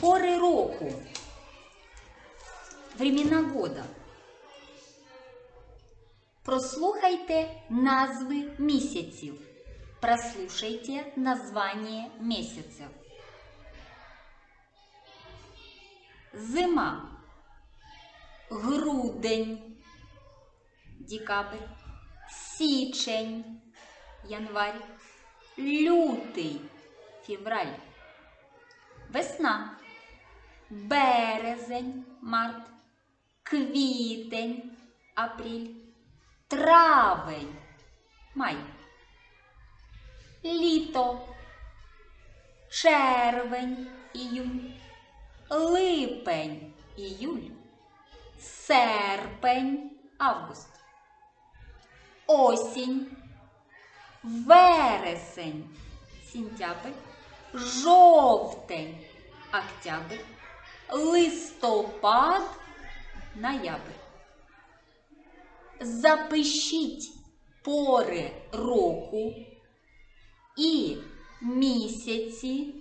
пори року. Времена года. Прослухайте назви місяців. Прослушайте название месяцев. Зима. Грудень. Декабрь. Січень. Январь. Лютий. Февраль. Весна. Березень. Март. Квітень. Апрель. Травень. Май. Літо. Червень. Іюнь. Липень. Іюль. Серпень. Август. Осінь. Вересень. Сентябрь. Жовтень. Октябрь. Листопад. Ноябрь. Запишіть пори року і місяці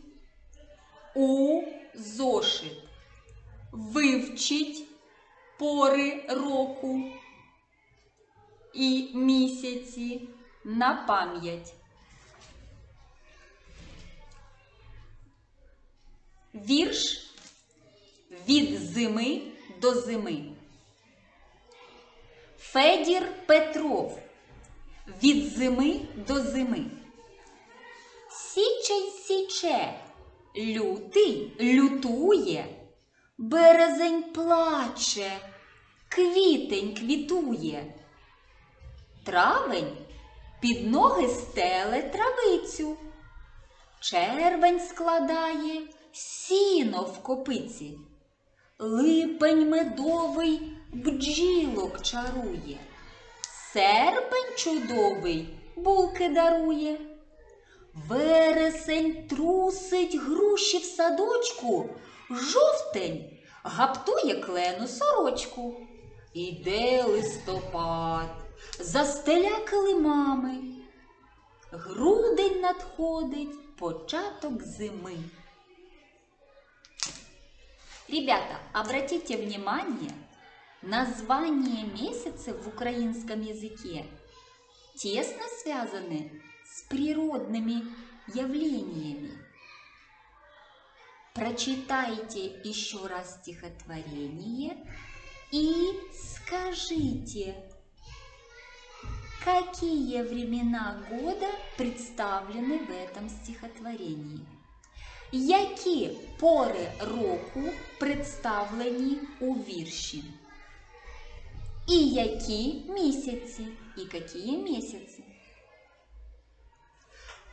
у зошит. Вивчіть пори року і місяці на пам'ять. Вірш від зими до зими. Федір Петров. Від зими до зими. Січень січе, лютий лютує, березень плаче, квітень квітує. Травень під ноги стеле травицю. Червень складає сіно в копиці. Липень медовий бджілок чарує. Серпень чудовий булки дарує. Вересень трусить груші в садочку, жовтень гаптує клену сорочку. Іде листопад, застеля килимами. Грудень надходить початок зими. Ребята, обратите внимание, названия месяцев в украинском языке тесно связаны с природными явлениями. Прочитайте еще раз стихотворение и скажите, какие времена года представлены в этом стихотворении. Які пори року представлені у вірші? І які місяці? І які місяці?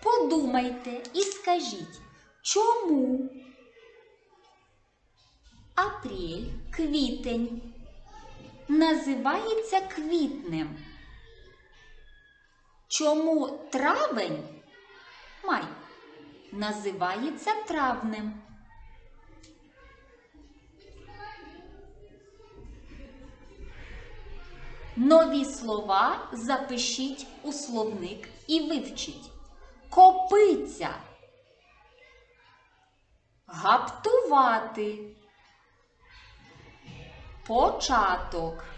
Подумайте і скажіть, чому апрель, квітень називається квітнем? Чому травень май? Називається травнем. Нові слова запишіть у словник і вивчіть. Копиця. Гаптувати. Початок.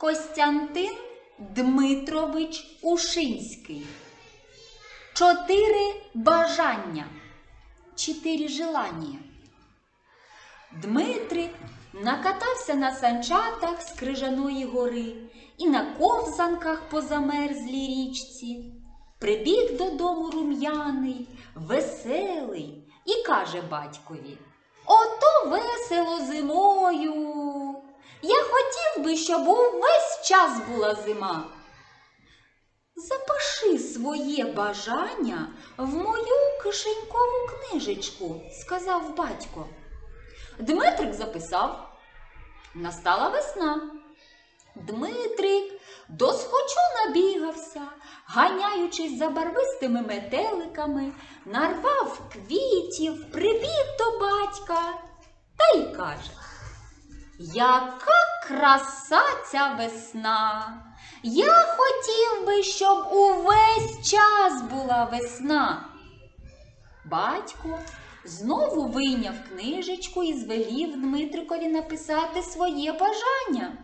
Костянтин Дмитрович Ушинський. Чотири бажання. Чотири желання. Дмитрик накатався на санчатах з крижаної гори і на ковзанках по замерзлій річці. Прибіг додому рум'яний, веселий і каже батькові Ото весело зимою. Я хотів би, щоб увесь час була зима. Запиши своє бажання в мою кишенькову книжечку, сказав батько. Дмитрик записав. Настала весна. Дмитрик досхочу набігався, ганяючись за барвистими метеликами, нарвав квітів, прибіг до батька та й каже Яка краса ця весна. Я хотів би, щоб увесь час була весна. Батько знову вийняв книжечку і звелів Дмитрикові написати своє бажання.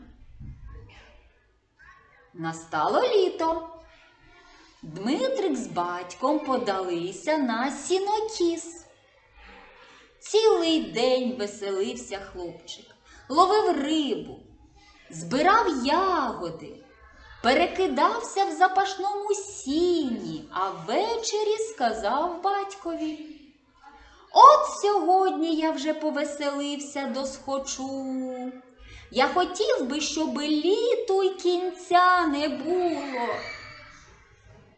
Настало літо. Дмитрик з батьком подалися на сінокіс. Цілий день веселився хлопчик, ловив рибу, збирав ягоди, перекидався в запашному сіні, а ввечері сказав батькові. От сьогодні я вже повеселився досхочу. Я хотів би, щоб літу й кінця не було.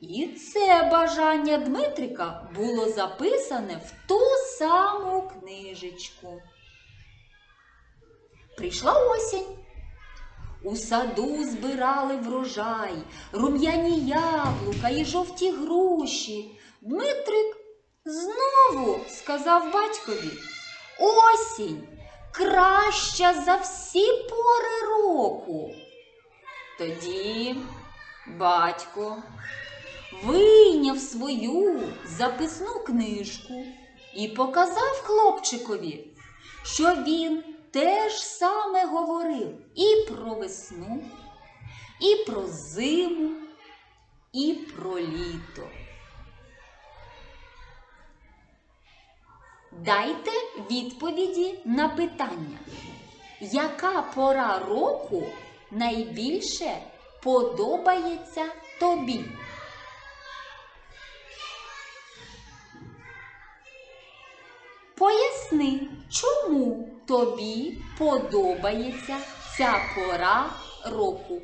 І це бажання Дмитрика було записане в ту саму книжечку. Прийшла осінь. У саду збирали врожай, рум'яні яблука і жовті груші. Дмитрик знову сказав батькові осінь краща за всі пори року. Тоді батько вийняв свою записну книжку і показав хлопчикові, що він теж саме говорив і про весну, і про зиму, і про літо. Дайте відповіді на питання, яка пора року найбільше подобається тобі? Поясни, тобі подобається ця пора року.